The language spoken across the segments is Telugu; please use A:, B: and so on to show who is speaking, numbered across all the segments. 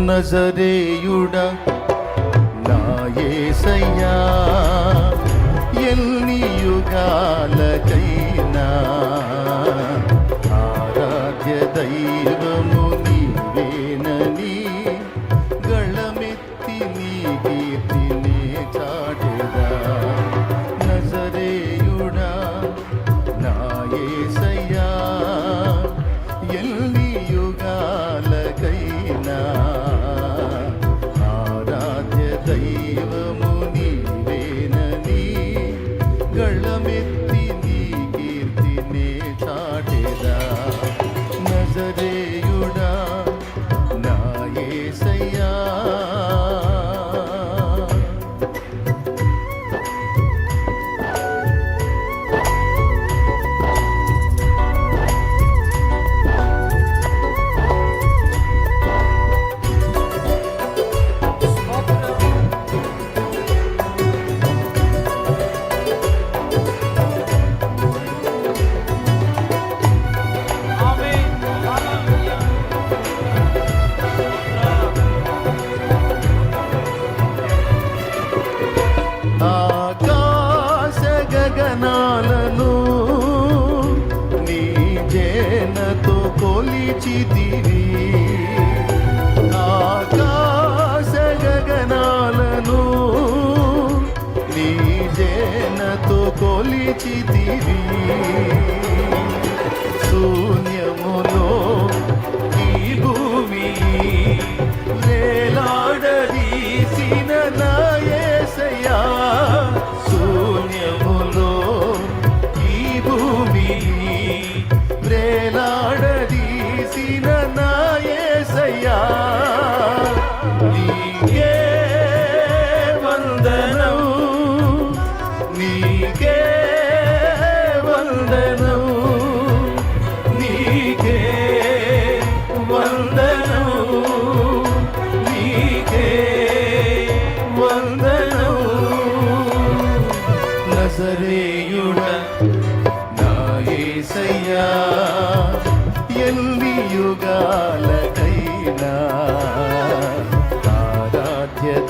A: నజరేయుడ నాయసయ్యా ఎన్ని యుగాలకైనా ఆరాధ్య దైవం వెలిచితివి శూన్యములో ఈ భూమి వేలాడదీసిన నాయసయా శూన్యములో ఈ భూమి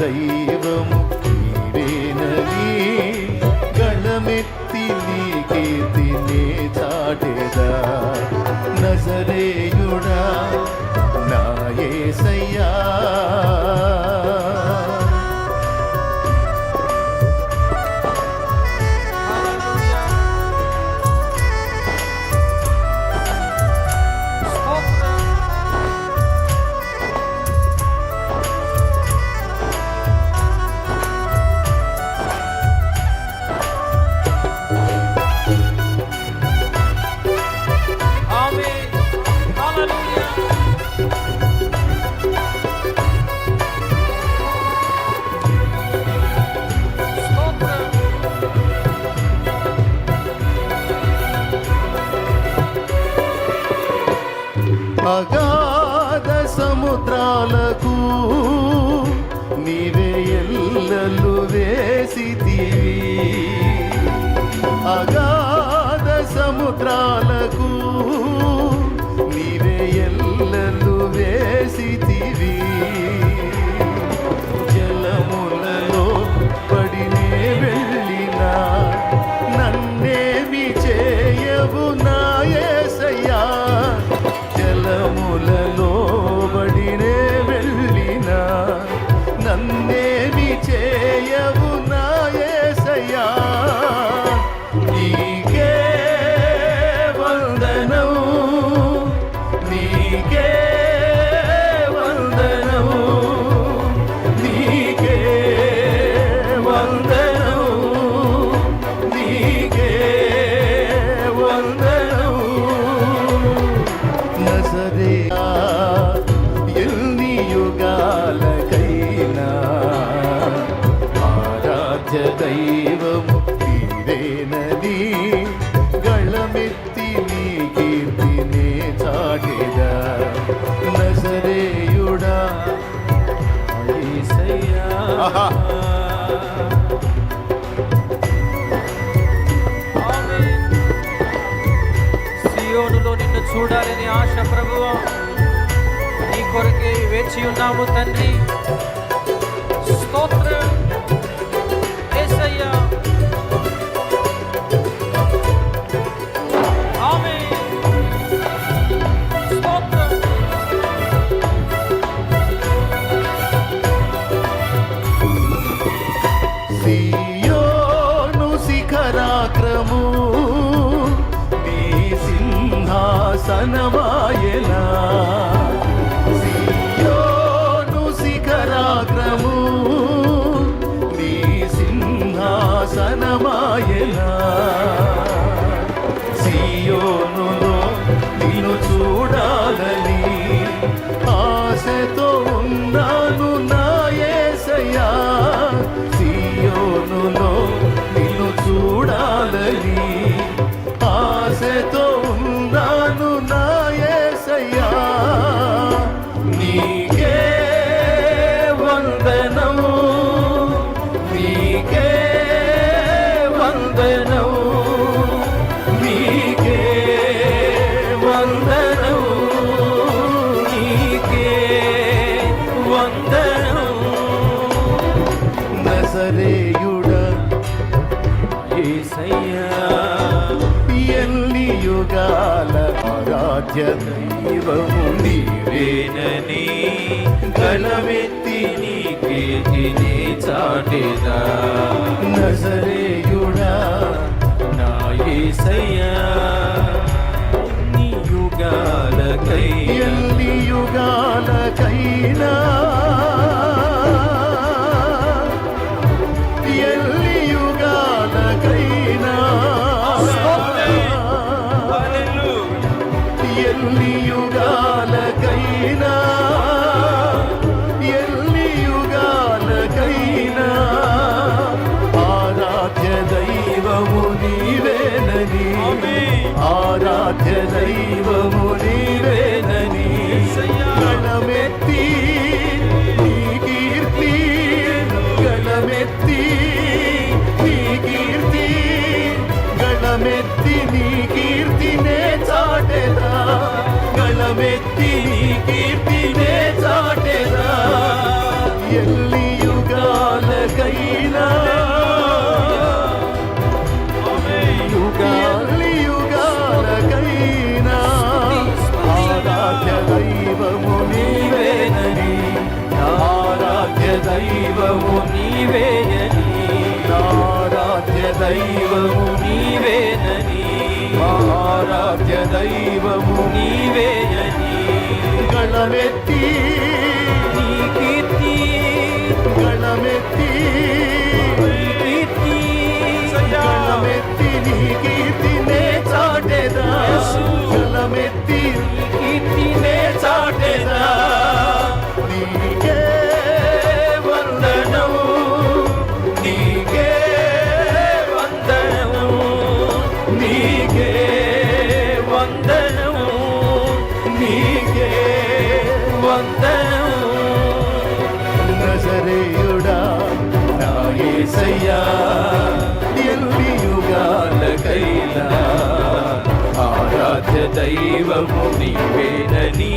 B: ദൈവമോ
A: అగాధ సముద్రాలకు గళమెత్తి నీ కీర్తినే చాటెదా నజరేయుడా
B: యేసయ్యా.
A: ఆహా.
B: ఆమేన్. సియోనులో నిన్ను చూడాలని ఆశ ప్రభువా నీ కొరకే వేచి ఉన్నాము తండ్రి స్తోత్రం
A: సియోను శిఖరాగ్రము నీ సింహాసనమాయనా సియోను శిఖరాగ్రము నీ సింహాసనమాయనా ఆరాధ్య దైవము నీవేనని గణమెత్తి
B: నీ చాటెదా?
A: నజరేయుడా
B: నా యేసయ్యా నీ యుగాలకై
A: ఎన్ని యుగాలకైనా నీ కీర్తినే చాటెదా గణమెత్తి నీ కీర్తినే చాటెదా ఎల్లి యుగాలకైనా ఎల్లి యుగాలకైనా ఆరాధ్య దైవము నీవేనని. ఆరాధ్య దైవము
B: నీవేయని
A: ఆరాధ్య దైవము నీ దైవము
B: నీవేయని
A: గణమెత్తి
B: నీ కీర్తి.
A: గణమెత్తి
B: కీర్తి.
A: గణమెత్తి నీ కీర్తినే చాటెదా. గణమెత్తి
B: నీ కీర్తినే చాటెదా.
A: నీకే వందనం
B: నీకే వందనము.
A: నీకే
B: వందనము
A: నీకే
B: వందనము.
A: నజరేయుడా నా యేసయ్యా ఎల్లి యుగాలకైనా
B: ఆరాధ్య దైవము నీవేనని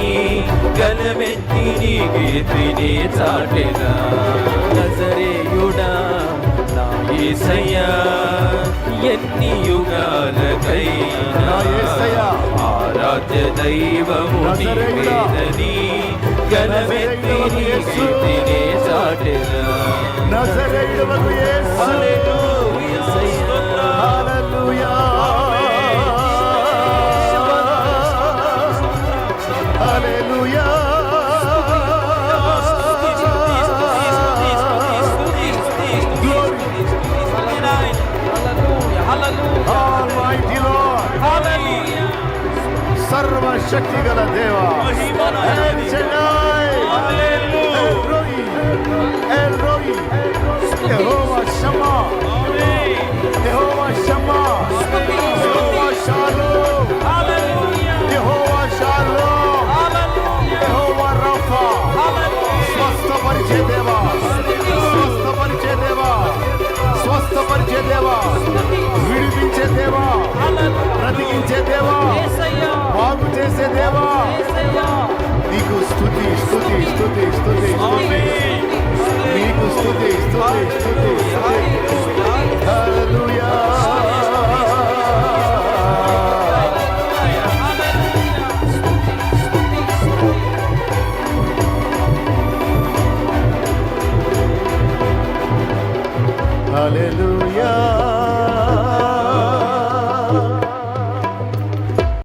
B: గలమెత్తి నీ కీర్తిని చాటెదా నజరేయుడా నా యేసయ్యా ఎన్ని యుగాలకైనా. ఆరాధ్య దైవము
A: నజరేయుడా.
B: నీవేనని గలమెత్తి నీ కీర్తిని చాటెదా
A: నజరేయుడవగు యేసు
B: హల్లెలూయా
A: ಸರ್ವಶಕ್ತಿಗಳ ದೇವ El Roi
B: El Roi
A: Jehovah Shammah